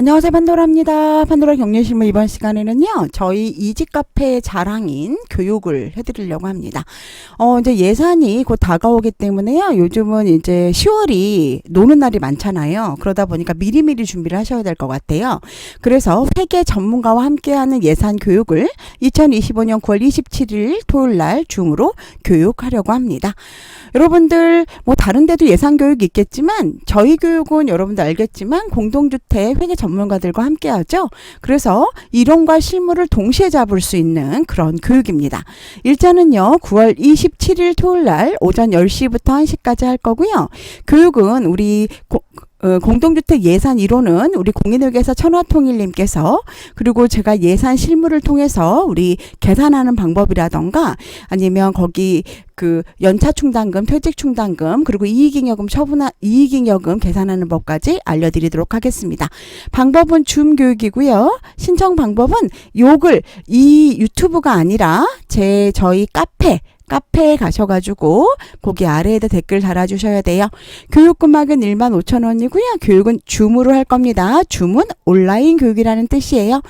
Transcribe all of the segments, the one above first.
안녕하세요 판도라입니다. 판도라 격려실무 이번 시간에는요 저희 이직 카페의 자랑인 교육을 해드리려고 합니다. 어 이제 예산이 곧 다가오기 때문에요 요즘은 이제 10월이 노는 날이 많잖아요. 그러다 보니까 미리미리 준비를 하셔야 될 것 같아요. 그래서 회계 전문가와 함께하는 예산 교육을 2025년 9월 27일 토요일 날 중으로 교육하려고 합니다. 여러분들 뭐 다른 데도 예산 교육이 있겠지만 저희 교육은 여러분들 알겠지만 공동주택 회계 전 문가들과 함께 하죠. 그래서 이론과 실무를 동시에 잡을 수 있는 그런 교육입니다. 일자는요. 9월 27일 토요일 날 오전 10시부터 1시까지 할 거고요. 교육은 우리 고, 어, 공동주택 예산 이론은 우리 공인회계사 천화통일님께서 그리고 제가 예산 실무를 통해서 우리 계산하는 방법이라던가 아니면 거기 그 연차 충당금, 퇴직 충당금 그리고 이익잉여금 처분하 이익잉여금 계산하는 법까지 알려드리도록 하겠습니다. 방법은 줌 교육이고요. 신청 방법은 욕을 이 유튜브가 아니라 제 저희 카페 카페에 가셔가지고 거기 아래에다 댓글 달아주셔야 돼요. 교육 금액은 1만 5천 원이고요. 교육은 줌으로 할 겁니다. 줌은 온라인 교육이라는 뜻이에요.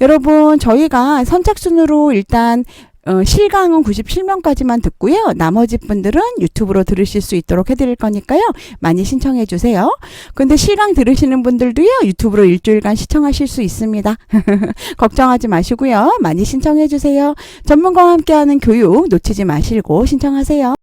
여러분 저희가 선착순으로 일단 어, 실강은 97명까지만 듣고요. 나머지 분들은 유튜브로 들으실 수 있도록 해드릴 거니까요. 많이 신청해 주세요. 근데 실강 들으시는 분들도요. 유튜브로 일주일간 시청하실 수 있습니다. 걱정하지 마시고요. 많이 신청해 주세요. 전문가와 함께하는 교육 놓치지 마시고 신청하세요.